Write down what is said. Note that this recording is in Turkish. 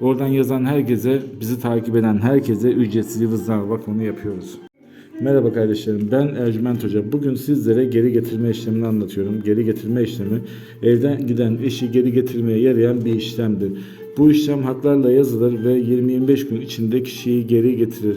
Oradan yazan herkese, bizi takip eden herkese ücretsiz yıldızname bakımını yapıyoruz. Merhaba kardeşlerim ben Ercüment Hoca. Bugün sizlere geri getirme işlemini anlatıyorum. Geri getirme işlemi evden giden eşi geri getirmeye yarayan bir işlemdir. Bu işlem haklarla yazılır ve 20-25 gün içinde kişiyi geri getirir.